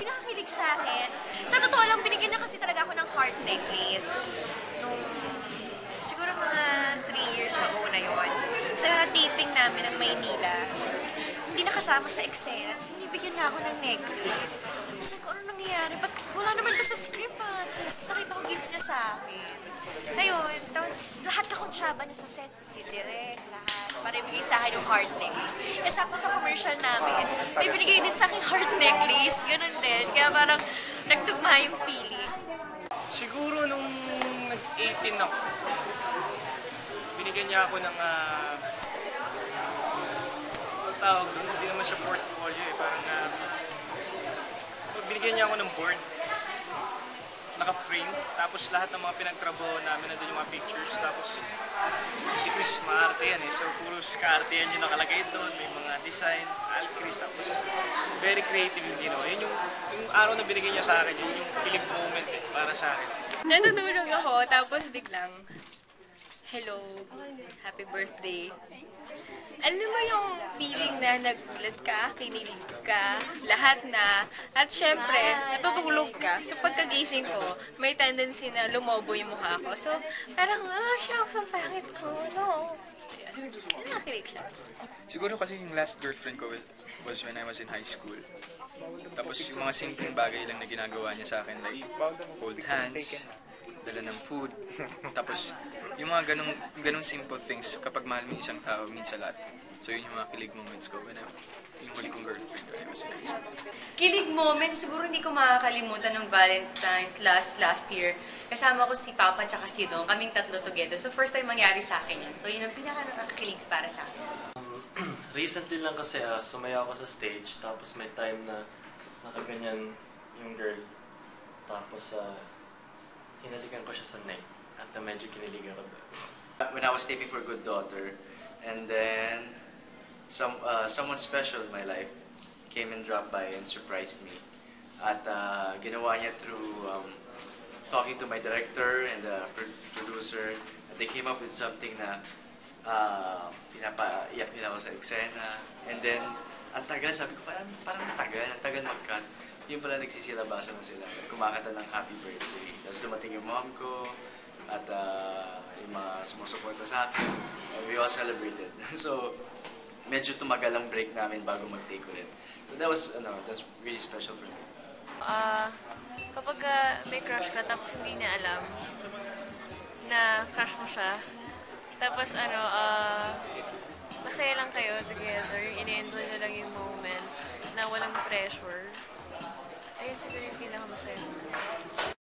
pinakakilig sa akin. Sa totoo lang, binigyan niya kasi talaga ako ng heart necklace. Nung siguro mga 3 years ago na yon. Sa taping namin ng Maynila, hindi nakasama sa eksena. So, binibigyan niya ako ng necklace. Kasi ko, ano nangyayari? Ba't wala naman to sa script ah? Tapos nakita ko gift niya sa akin. Tapos lahat na konsyaba niya sa set. Si Direk, lahat. Para ibigay sa akin yung heart necklace. Eh, sakto sa commercial namin, may binigay din sa akin heart necklace. Ganun din. Kaya parang nagtugma yung feeling. Siguro nung nag-18 ako, binigyan niya ako ng ang tawag doon, hindi naman siya portfolio eh, parang ah, binigyan niya ako ng board naka-frame, tapos lahat ng mga pinagtrabaho namin nandun yung mga pictures, tapos si Chris maarte yan eh, so puro kaarte yan yung nakalagay doon, may mga design, Al Chris, tapos very creative yung ginawa. Yun yung, yung araw na binigyan niya sa akin, yun yung kilig moment eh, para sa akin. Natutulog ako, tapos biglang, hello, happy birthday. Alam mo yung feeling na nagulat ka, kinilig ka, lahat na, at syempre, natutulog ka. So pagkagising ko, may tendency na lumobo yung mukha ko. So parang, ah, shucks, ang pangit ko. No. Yan. Nakakilig siya. Siguro kasi yung last girlfriend ko was when I was in high school. Tapos yung mga simpleng bagay lang na ginagawa niya sa akin, like hold hands, dala ng food. Tapos yung mga ganong, ganong simple things, kapag mahal mo isang tao, means a lot. So yun yung mga kilig moments ko when I, yung huli kong girlfriend when I was in high school. Kilig moment, siguro hindi ko makakalimutan ng Valentine's last last year. Kasama ko si Papa at si Dong, kaming tatlo together. So first time mangyari sa akin yun. So yun ang pinaka nakakakilig para sa akin. Recently lang kasi ah, sumaya ako sa stage, tapos may time na nakaganyan yung girl. Tapos ah, hinalikan ko siya sa neck. At medyo kinilig ako doon. when I was taping for Good Daughter, and then some uh, someone special in my life came and dropped by and surprised me. At uh, ginawa niya through um, talking to my director and the pro- producer. They came up with something na uh, pinapaiyak nila ako sa eksena. And then, ang tagal, sabi ko, parang, parang matagal, ang tagal mag-cut. Yung pala nagsisilabasan na sila, kumakata ng happy birthday. Tapos dumating yung mom ko, at uh, yung mga sumusuporta sa akin. We all celebrated. so, medyo tumagal ang break namin bago mag-take ulit. So that was, ano, that's really special for me. Ah, kapag ah, may crush ka tapos hindi niya alam na crush mo siya, tapos ano, ah, masaya lang kayo together, ini-enjoy na lang yung moment na walang pressure. Ayun siguro yung pinakamasaya.